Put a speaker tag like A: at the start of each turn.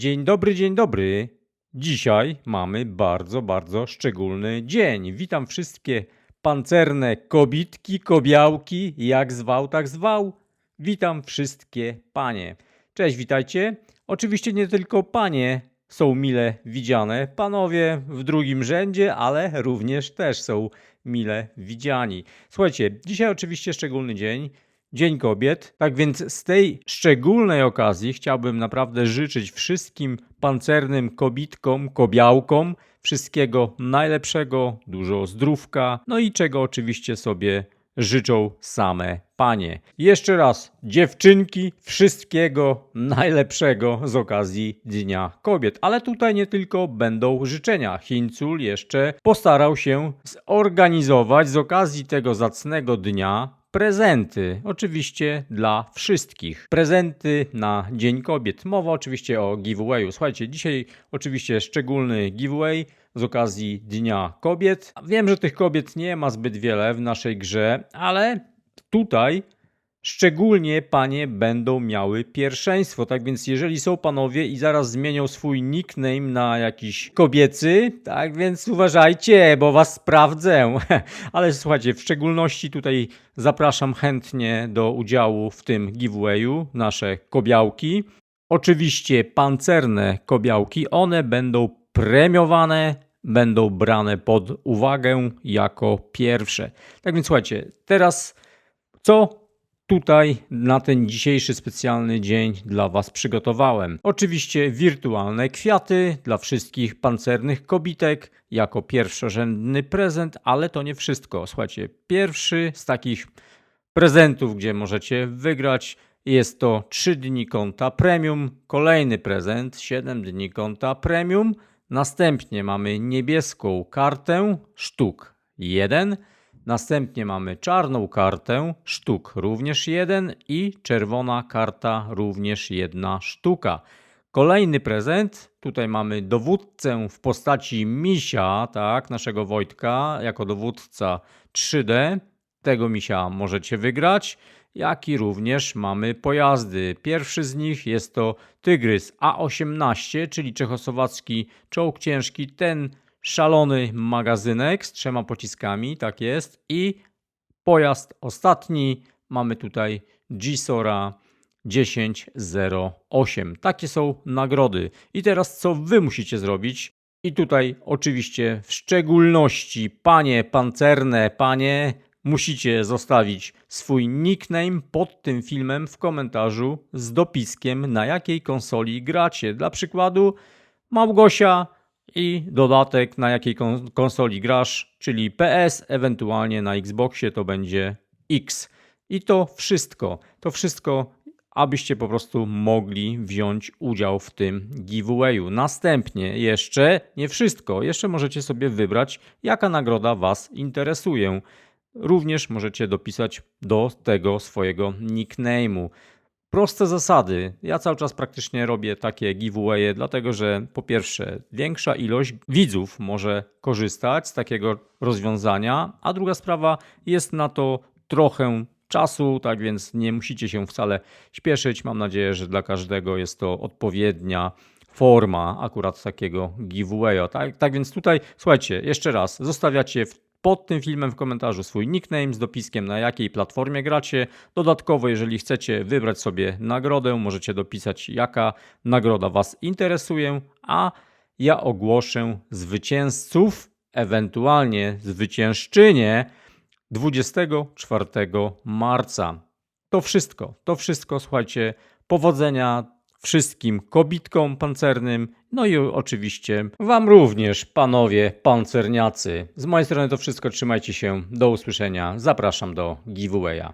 A: Dzień dobry, dzień dobry. Dzisiaj mamy bardzo, bardzo szczególny dzień. Witam wszystkie pancerne kobitki, kobiałki, jak zwał, tak zwał. Witam wszystkie panie. Cześć, witajcie. Oczywiście nie tylko panie są mile widziane, panowie w drugim rzędzie, ale również też są mile widziani. Słuchajcie, dzisiaj oczywiście szczególny dzień. Dzień Kobiet. Tak więc z tej szczególnej okazji chciałbym naprawdę życzyć wszystkim pancernym kobitkom, kobiałkom wszystkiego najlepszego, dużo zdrówka, no i czego oczywiście sobie życzą same panie. Jeszcze raz, dziewczynki, wszystkiego najlepszego z okazji Dnia Kobiet. Ale tutaj nie tylko będą życzenia. Hincul jeszcze postarał się zorganizować z okazji tego zacnego dnia prezenty. Oczywiście dla wszystkich. Prezenty na Dzień Kobiet. Mowa oczywiście o giveawayu. Słuchajcie, dzisiaj oczywiście szczególny giveaway z okazji Dnia Kobiet. Wiem, że tych kobiet nie ma zbyt wiele w naszej grze, ale tutaj szczególnie panie będą miały pierwszeństwo. Tak więc jeżeli są panowie i zaraz zmienią swój nickname na jakiś kobiecy, tak więc uważajcie, bo was sprawdzę. Ale słuchajcie, w szczególności tutaj zapraszam chętnie do udziału w tym giveawayu nasze kobiałki. Oczywiście pancerne kobiałki, one będą premiowane, będą brane pod uwagę jako pierwsze. Tak więc słuchajcie, teraz co tutaj na ten dzisiejszy specjalny dzień dla Was przygotowałem. Oczywiście wirtualne kwiaty dla wszystkich pancernych kobitek jako pierwszorzędny prezent, ale to nie wszystko. Słuchajcie, pierwszy z takich prezentów, gdzie możecie wygrać jest to 3 dni konta premium, kolejny prezent 7 dni konta premium. Następnie mamy niebieską kartę sztuk 1. Następnie mamy czarną kartę sztuk również 1 i czerwona karta również jedna sztuka. Kolejny prezent, tutaj mamy dowódcę w postaci misia, tak, naszego Wojtka, jako dowódca 3D. Tego misia możecie wygrać jak i również mamy pojazdy. Pierwszy z nich jest to Tygrys A18, czyli czechosłowacki czołg ciężki, ten szalony magazynek z trzema pociskami, tak jest. I pojazd ostatni mamy tutaj Gisora 1008. Takie są nagrody. I teraz co wy musicie zrobić? I tutaj oczywiście w szczególności panie pancerne, panie musicie zostawić swój nickname pod tym filmem w komentarzu z dopiskiem na jakiej konsoli gracie. Dla przykładu Małgosia i dodatek na jakiej kon- konsoli grasz, czyli PS, ewentualnie na Xboxie to będzie X. I to wszystko. To wszystko, abyście po prostu mogli wziąć udział w tym giveawayu. Następnie jeszcze nie wszystko. Jeszcze możecie sobie wybrać, jaka nagroda Was interesuje. Również możecie dopisać do tego swojego nickname'u. Proste zasady. Ja cały czas praktycznie robię takie giveawaye, dlatego że po pierwsze, większa ilość widzów może korzystać z takiego rozwiązania, a druga sprawa jest na to trochę czasu, tak więc nie musicie się wcale śpieszyć. Mam nadzieję, że dla każdego jest to odpowiednia forma akurat takiego giveawaya. Tak, tak więc tutaj, słuchajcie, jeszcze raz, zostawiacie w pod tym filmem w komentarzu swój nickname z dopiskiem na jakiej platformie gracie. Dodatkowo, jeżeli chcecie wybrać sobie nagrodę, możecie dopisać jaka nagroda Was interesuje, a ja ogłoszę zwycięzców, ewentualnie zwyciężczynię 24 marca. To wszystko, to wszystko, słuchajcie, powodzenia wszystkim kobitkom pancernym, no i oczywiście Wam również, panowie pancerniacy. Z mojej strony to wszystko, trzymajcie się, do usłyszenia, zapraszam do giveawaya.